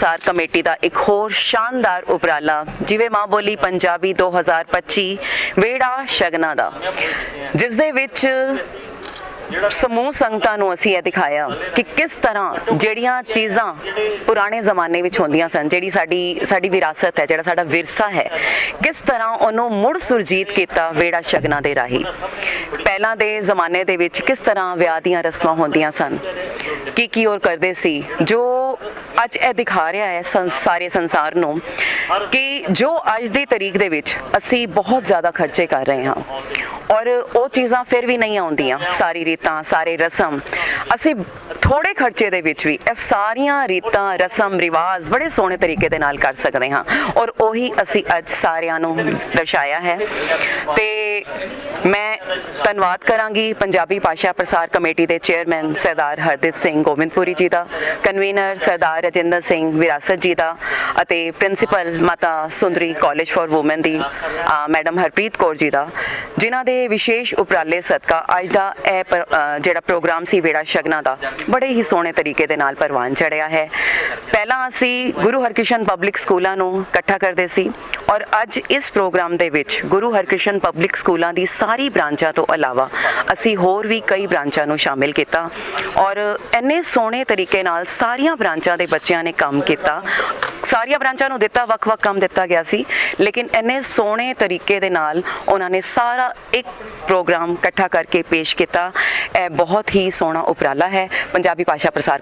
ਸਾਰ ਕਮੇਟੀ ਦਾ ਇੱਕ ਹੋਰ ਸ਼ਾਨਦਾਰ ਉਪਰਾਲਾ, ਜਿਵੇਂ ਮਾਂ ਬੋਲੀ ਪੰਜਾਬੀ 2025 ਵੇੜਾ ਸ਼ਗਨਾ ਦਾ ਜਿਸ ਦੇ ਵਿੱਚ ਸਮੂਹ ਸੰਗਤਾਂ ਨੂੰ ਅਸੀਂ ਇਹ ਦਿਖਾਇਆ ਕਿ ਕਿਸ ਤਰ੍ਹਾਂ ਜਿਹੜੀਆਂ ਚੀਜ਼ਾਂ ਪੁਰਾਣੇ ਜ਼ਮਾਨੇ ਵਿੱਚ ਹੁੰਦੀਆਂ ਸਨ, ਜਿਹੜੀ ਸਾਡੀ ਸਾਡੀ ਵਿਰਾਸਤ ਹੈ, ਜਿਹੜਾ ਸਾਡਾ ਵਿਰਸਾ ਹੈ, ਕਿਸ ਤਰ੍ਹਾਂ ਉਹਨੂੰ ਮੁੜ ਸੁਰਜੀਤ ਕੀਤਾ ਵੇੜਾ ਸ਼ਗਨਾ ਦੇ ਰਾਹੀਂ। ਪਹਿਲਾਂ ਦੇ ਜ਼ਮਾਨੇ ਦੇ ਵਿੱਚ ਕਿਸ ਤਰ੍ਹਾਂ ਵਿਆਹ ਦੀਆਂ ਰਸਮਾਂ ਹੁੰਦੀਆਂ ਸਨ, ਕੀ ਕੀ ਉਹ ਕਰਦੇ ਸੀ, ਜੋ ਅੱਜ ਇਹ ਦਿਖਾ ਰਿਹਾ ਹੈ ਸੰਸ- ਸਾਰੇ ਸੰਸਾਰ ਨੂੰ ਕਿ ਜੋ ਅੱਜ ਦੀ ਤਰੀਕ ਦੇ ਵਿੱਚ ਅਸੀਂ ਬਹੁਤ ਜ਼ਿਆਦਾ ਖਰਚੇ ਕਰ ਰਹੇ ਹਾਂ ਔਰ ਉਹ ਚੀਜ਼ਾਂ ਫਿਰ ਵੀ ਨਹੀਂ ਆਉਂਦੀਆਂ, ਸਾਰੀ ਰੀਤਾਂ, ਸਾਰੇ ਰਸਮ। ਅਸੀਂ ਥੋੜੇ ਖਰਚੇ ਦੇ ਵਿੱਚ ਵੀ ਇਹ ਸਾਰੀਆਂ ਰੀਤਾਂ, ਰਸਮ, ਰਿਵਾਜ ਬੜੇ ਸੋਹਣੇ ਤਰੀਕੇ ਦੇ ਨਾਲ ਕਰ ਸਕਦੇ ਹਾਂ ਔਰ ਉਹੀ ਅਸੀਂ ਅੱਜ ਸਾਰਿਆਂ ਨੂੰ ਦਰਸਾਇਆ ਹੈ। ਤੇ ਮੈਂ ਧੰਨਵਾਦ ਕਰਾਂਗੀ। ਪੰਜਾਬੀ ਭਾਸ਼ਾ ਪ੍ਰਸਾਰ ਕਮੇਟੀ ਦੇ ਚੇਅਰਮੈਨ ਸਰਦਾਰ ਹਰਦਿਤ ਸਿੰਘ ਗੋਬਿੰਦਪੁਰੀ ਜੀ ਦਾ ਕਨਵੀਨਰ ਸਰਦਾਰ ਰਜਿੰਦਰ ਸਿੰਘ ਵਿਰਾਸਤ ਜੀ ਦਾ ਅਤੇ principal Mata Sundari college for women the madam Harpreet Kaur ji ਦਾ। ਜਿਨ੍ਹਾਂ ਦੇ ਵਿਸ਼ੇਸ਼ ਉਪਰਾਲੇ ਸਦਕਾ ਅੱਜ ਦਾ ਇਹ ਪ- ਜਿਹੜਾ ਪ੍ਰੋਗਰਾਮ ਸੀ ਵੇੜਾ ਸ਼ਗਨਾ ਦਾ, ਬੜੇ ਹੀ ਸੋਹਣੇ ਤਰੀਕੇ ਦੇ ਨਾਲ ਪ੍ਰਵਾਨ ਚੜਿਆ ਹੈ। ਪਹਿਲਾਂ ਅਸੀਂ ਗੁਰੂ ਹਰਕ੍ਰਿਸ਼ਨ ਪਬਲਿਕ ਸਕੂਲਾਂ ਨੂੰ ਇਕੱਠਾ ਕਰਦੇ ਸੀ ਔਰ ਅੱਜ ਇਸ ਪ੍ਰੋਗਰਾਮ ਦੇ ਵਿੱਚ ਗੁਰੂ ਹਰਕ੍ਰਿਸ਼ਨ ਪਬਲਿਕ ਸਕੂਲਾਂ ਦੀ ਸਾਰੀ ਬ੍ਰਾਂਚਾਂ ਤੋਂ ਇਲਾਵਾ ਅਸੀਂ ਹੋਰ ਵੀ ਕਈ ਬ੍ਰਾਂਚਾਂ ਨੂੰ ਸ਼ਾਮਿਲ ਕੀਤਾ ਔਰ ਇੰਨੇ ਸੋਹਣੇ ਤਰੀਕੇ ਨਾਲ ਸਾਰੀਆਂ ਬ੍ਰਾਂਚਾਂ ਦੇ ਬੱਚਿਆਂ ਨੇ ਕੰਮ ਕੀਤਾ। ਸਾਰੀਆਂ ਬ੍ਰਾਂਚਾਂ ਨੂੰ ਦਿੱਤਾ, ਵੱਖ-ਵੱਖ ਕੰਮ ਦਿੱਤਾ ਗਿਆ ਸੀ, ਲੇਕਿਨ ਇੰਨੇ ਸੋਹਣੇ ਤਰੀਕੇ ਦੇ ਨਾਲ ਉਹਨਾਂ ਨੇ ਸਾਰਾ ਇੱਕ ਪ੍ਰੋਗਰਾਮ ਇਕੱਠਾ ਕਰਕੇ ਪੇਸ਼ ਕੀਤਾ। ਇਹ ਬਹੁਤ ਹੀ ਸੋਹਣਾ ਉਪਰਾਲਾ ਹੈ। ਪੰਜਾਬੀ ਭਾਸ਼ਾ ਪ੍ਰਸਾਰ